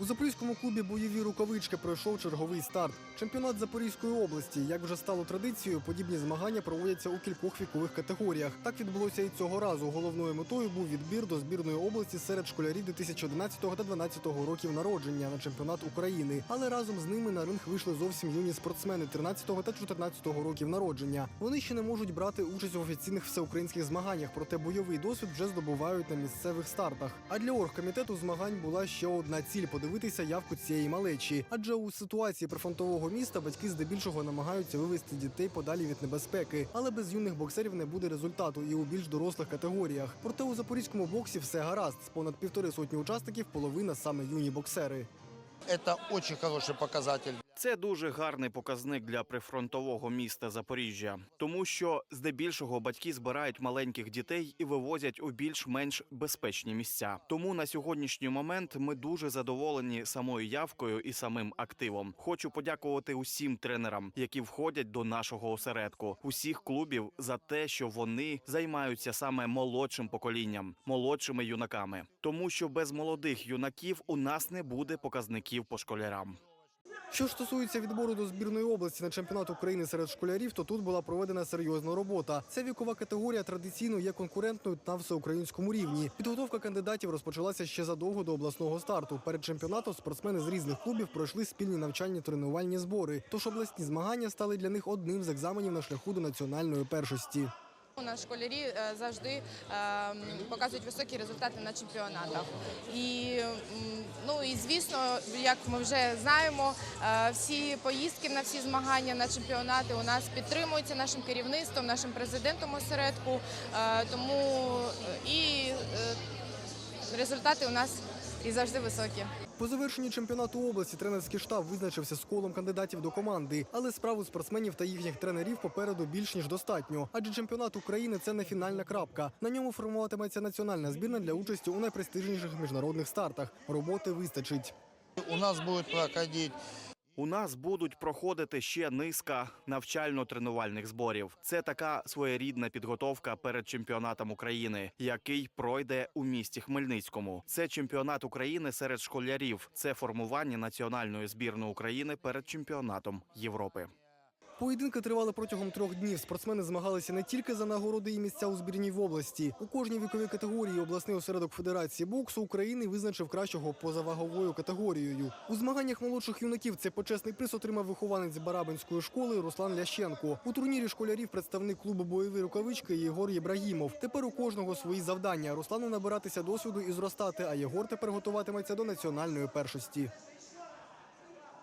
У запорізькому клубі бойові рукавички пройшов черговий старт. Чемпіонат Запорізької області. Як вже стало традицією, подібні змагання проводяться у кількох вікових категоріях. Так відбулося і цього разу. Головною метою був відбір до збірної області серед школярів 2011 та 2012 років народження на чемпіонат України. Але разом з ними на ринг вийшли зовсім юні спортсмени 13 та 14 років народження. Вони ще не можуть брати участь в офіційних всеукраїнських змаганнях, проте бойовий досвід вже здобувають на місцевих стартах. А для оргкомітету змагань була ще одна ціль подивитися явку цієї малечі. Адже у ситуації прифронтового міста батьки здебільшого намагаються вивести дітей подалі від небезпеки, але без юних боксерів не буде результату і у більш дорослих категоріях. Проте у запорізькому боксі все гаразд. З понад півтори сотні учасників половина саме юні боксери. Это очень хороший показатель. Це дуже гарний показник для прифронтового міста Запоріжжя, тому що здебільшого батьки збирають маленьких дітей і вивозять у більш-менш безпечні місця. Тому на сьогоднішній момент ми дуже задоволені самою явкою і самим активом. Хочу подякувати усім тренерам, які входять до нашого осередку, усіх клубів за те, що вони займаються саме молодшим поколінням, молодшими юнаками, тому що без молодих юнаків у нас не буде показників по школярам. Що стосується відбору до збірної області на чемпіонат України серед школярів, то тут була проведена серйозна робота. Ця вікова категорія традиційно є конкурентною на всеукраїнському рівні. Підготовка кандидатів розпочалася ще задовго до обласного старту. Перед чемпіонатом спортсмени з різних клубів пройшли спільні навчальні тренувальні збори. Тож обласні змагання стали для них одним з екзаменів на шляху до національної першості. У нас школярі е, завжди е, показують високі результати на чемпіонатах. І, ну, і звісно, як ми вже знаємо, е, всі поїздки на всі змагання на чемпіонати у нас підтримуються нашим керівництвом, нашим президентом осередку. Тому і результати у нас і завжди високі. По завершенні чемпіонату області тренерський штаб визначився з колом кандидатів до команди, але справу спортсменів та їхніх тренерів попереду більш ніж достатньо. Адже чемпіонат України це не фінальна крапка. На ньому формуватиметься національна збірна для участі у найпрестижніших міжнародних стартах. Роботи вистачить. У нас будуть проходить У нас будуть проходити ще низка навчально-тренувальних зборів. Це така своєрідна підготовка перед чемпіонатом України, який пройде у місті Хмельницькому. Це чемпіонат України серед школярів. Це формування національної збірної України перед чемпіонатом Європи. Поєдинки тривали протягом трьох днів. Спортсмени змагалися не тільки за нагороди і місця у збірній в області. У кожній віковій категорії обласний осередок Федерації боксу України визначив кращого поза ваговою категорією. У змаганнях молодших юнаків цей почесний приз отримав вихованець Барабинської школи Руслан Лященко. У турнірі школярів представник клубу бойові рукавички Єгор Єбрагімов. Тепер у кожного свої завдання. Руслану набиратися досвіду і зростати. А Єгор тепер готуватиметься до національної першості.